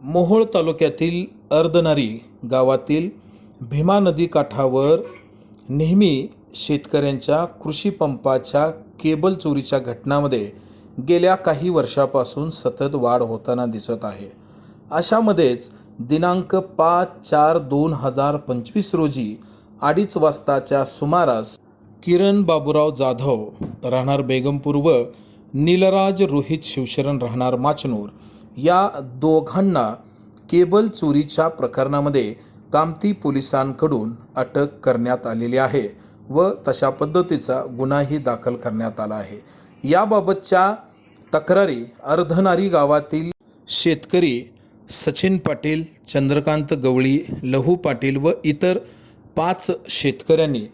मोहोळ तालुक्यातील अर्धनारी गावातील भीमा नदी काठावर नेहमी शेतकऱ्यांच्या कृषीपंपाच्या केबल चोरीच्या घटनामध्ये गेल्या काही वर्षापासून सतत वाढ होताना दिसत आहे. अशामध्येच दिनांक पाच चार दोन हजार पंचवीस रोजी अडीच वाजताच्या सुमारास किरण बाबूराव जाधव राहणार बेगमपूर व नीलराज रोहित शिवशरण राहणार माचनूर या दोघांना केबल चोरीच्या प्रकरणामध्ये कामती पोलिसांकडून अटक करण्यात आलेली आहे व तशा पद्धतीचा गुन्हाही दाखल करण्यात आला आहे. याबाबतच्या तक्रारी अर्धनारी गावातील शेतकरी सचिन पाटील चंद्रकांत गवळी लहू पाटील व इतर पाच शेतकऱ्यांनी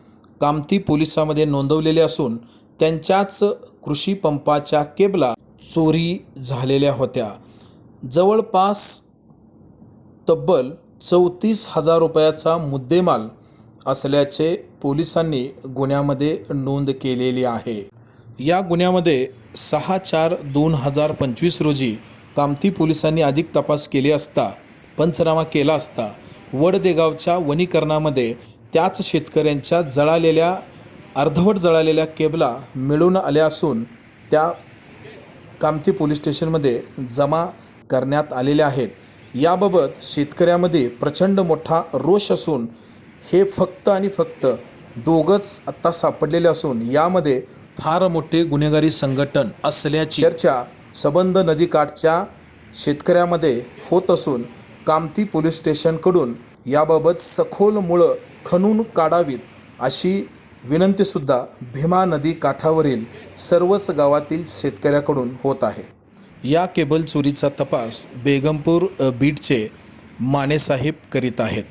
कामती पोलिसामध्ये नोंदवलेले असून त्यांच्याच कृषी पंपाच्या केबला चोरी झालेल्या होत्या. जवळपास तब्बल चौतीस हजार रुपयाचा मुद्देमाल असल्याचे पोलिसांनी गुन्ह्यामध्ये नोंद केलेली आहे. या गुन्ह्यामध्ये सहा चार दोन हजार पंचवीस रोजी कामती पोलिसांनी अधिक तपास केले असता पंचनामा केला असता वडदेगावच्या वनीकरणामध्ये त्याच शेतकऱ्यांच्या जळालेल्या अर्धवट जळालेल्या केबला मिळून आल्या असून त्या कामती पोलीस स्टेशनमध्ये जमा करण्यात आलेल्या आहेत. याबाबत शेतकऱ्यामध्ये प्रचंड मोठा रोष असून हे फक्त आणि फक्त दोघंच आत्ता सापडलेले असून यामध्ये फार मोठे गुन्हेगारी संघटन असल्याची चर्चा सबंध नदीकाठच्या शेतकऱ्यामध्ये होत असून कामती पोलीस स्टेशनकडून याबाबत सखोल मुळं खणून काढावीत अशी विनंतीसुद्धा भीमा नदी काठावरील सर्वच गावातील शेतकऱ्याकडून होत आहे. या केबल चोरीचा तपास बेगमपूर बीडचे बीटचे मानेसाहेब करीत आहेत.